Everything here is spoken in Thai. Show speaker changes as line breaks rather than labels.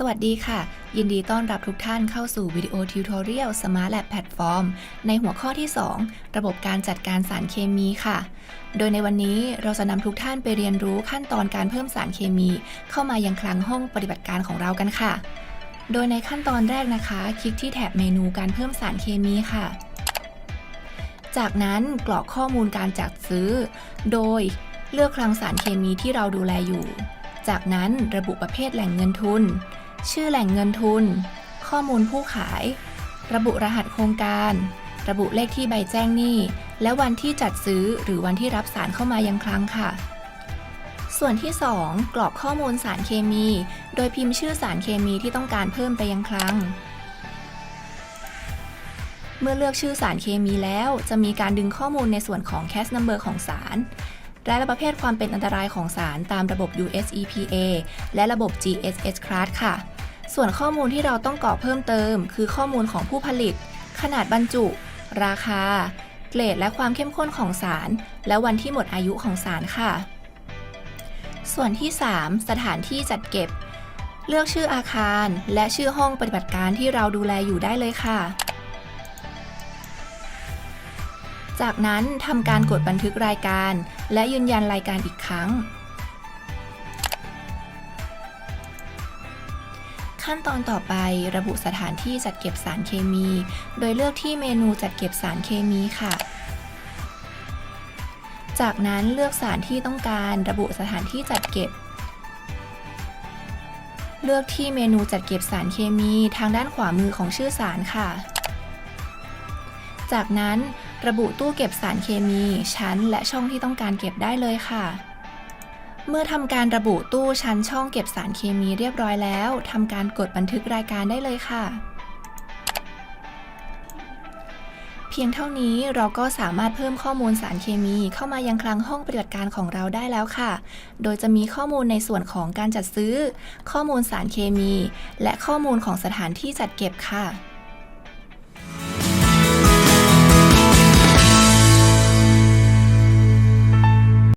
สวัสดีค่ะ ยินดีต้อนรับทุกท่านเข้าสู่วิดีโอทิวทอเรียล Smart Lab Platform ในหัวข้อที่ 2 ระบบการจัดการสารเคมีค่ะ โดยในวันนี้เราจะนำทุกท่านไปเรียนรู้ขั้นตอนการเพิ่มสารเคมี เข้ามายังคลังห้องปฏิบัติการของเรากันค่ะ โดยในขั้นตอนแรกนะคะ คลิกที่แถบเมนูการเพิ่มสารเคมีค่ะ จากนั้นกรอกข้อมูลการจัดซื้อ โดยเลือกคลังสารเคมีที่เราดูแลอยู่ จากนั้นระบุประเภทแหล่งเงินทุน ชื่อแหล่งเงินทุน ข้อมูลผู้ขาย ระบุรหัสโครงการ ระบุเลขที่ใบแจ้งหนี้ และวันที่จัดซื้อหรือวันที่รับสารเข้ามายังคลังค่ะ ส่วนที่ 2 กรอกข้อมูลสารเคมี โดยพิมพ์ชื่อสารเคมีที่ต้องการเพิ่มไปยังคลังเมื่อเลือกชื่อสารเคมีแล้ว จะมีการดึงข้อมูลในส่วนของ case number ของสาร และประเภทความเป็นอันตรายของสารตามระบบ US EPA และระบบ GSS Class ค่ะ ส่วนข้อมูลที่เราต้องกรอกเพิ่มเติม คือข้อมูลของผู้ผลิต ขนาดบรรจุ ราคา เกรดและความเข้มข้นของสาร และวันที่หมดอายุของสารค่ะ ส่วนที่ 3 สถานที่จัดเก็บ เลือกชื่ออาคาร และชื่อห้องปฏิบัติการที่เราดูแลอยู่ได้เลยค่ะ จากนั้นทำการกดบันทึกรายการ และยืนยันรายการอีกครั้ง ขั้นตอนต่อไประบุสถานที่จัดเก็บสารเคมี โดยเลือกที่เมนูจัดเก็บสารเคมีค่ะ จากนั้นเลือกสารที่ต้องการระบุสถานที่จัดเก็บ เลือกที่เมนูจัดเก็บสารเคมีทางด้านขวามือของชื่อสารค่ะ จากนั้น ระบุตู้เก็บสารเคมี ชั้น และช่องที่ต้องการเก็บได้เลยค่ะ เมื่อทำการระบุตู้ชั้นช่องเก็บสารเคมีเรียบร้อยแล้วทำการกดบันทึกรายการได้เลยค่ะ เพียงเท่านี้เราก็สามารถเพิ่มข้อมูลสารเคมีเข้ามายังคลังห้องปฏิบัติการของเราได้แล้วค่ะ โดยจะมีข้อมูลในส่วนของการจัดซื้อ ข้อมูลสารเคมี และข้อมูลของสถานที่จัดเก็บค่ะ